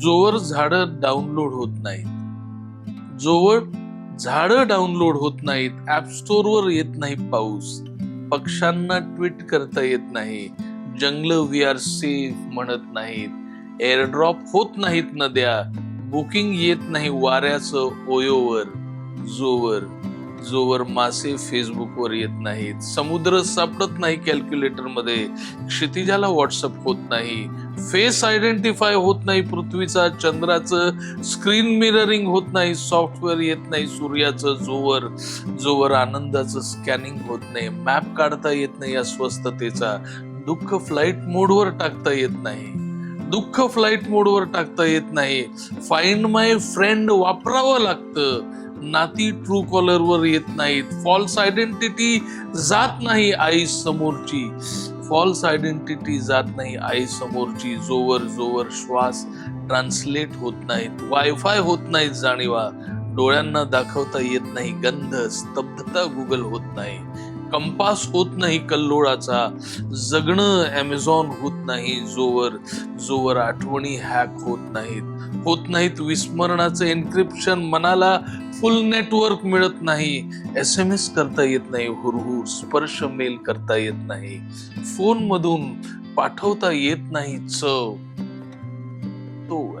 जोवर झाडं डाउनलोड होत नाहीत. जोवर झाडं डाउनलोड होत नाहीत ऍप स्टोअरवर येत नाही पाऊस. पक्ष्यांना ट्विट करता येत नाही. जंगल वी आर सेफ म्हणत नाहीत. एअरड्रॉप होत नाहीत नद्या. बुकिंग येत नाही वाऱ्याचं ओयोवर. जोवर जोवर मासे फेसबुकवर येत नाहीत समुद्र सापडत नाही कॅल्क्युलेटरमध्ये क्षितिजाला व्हॉट्सअप होत नाही फेस आयडेंटिफाय होत नाही पृथ्वीचा चंद्राचं स्क्रीन मिररिंग होत नाही सॉफ्टवेअर येत नाही सूर्याचं जोवर जोवर आनंदाचं स्कॅनिंग होत नाही मॅप काढता येत नाही अस्वस्थतेचा दुःख फ्लाईट मोडवर टाकता येत नाही दुःख फ्लाईट मोडवर टाकता येत नाही फाइंड माय फ्रेंड वापरावं लागतं नाती ट्रू कॉलरवर येत नाहीत. फॉल्स आयडेंटिटी जात नाही आई समोरची. फॉल्स आयडेंटिटी जात नाही आई समोरची. जोवर जोवर श्वास ट्रान्सलेट होत नाहीत. वायफाय होत नाहीत जाणीवा. डोळ्यांना दाखवता येत नाही. गंध स्तब्धता गुगल होत नाही. कंपास होत नाही कल्लोळाचा. जगणं ॲमेझॉन होत नाही. जोवर जोवर आठवणी हॅक होत नाहीत. होत नाहीत. विस्मरणाचं एन्क्रिप्शन मनाला फुल नेटवर्क मिळत नाही. एस एम एस करता येत नाही. हुरहुर स्पर्श मेल करता येत नाही. फोन मधून पाठवता येत नाही. चव. तो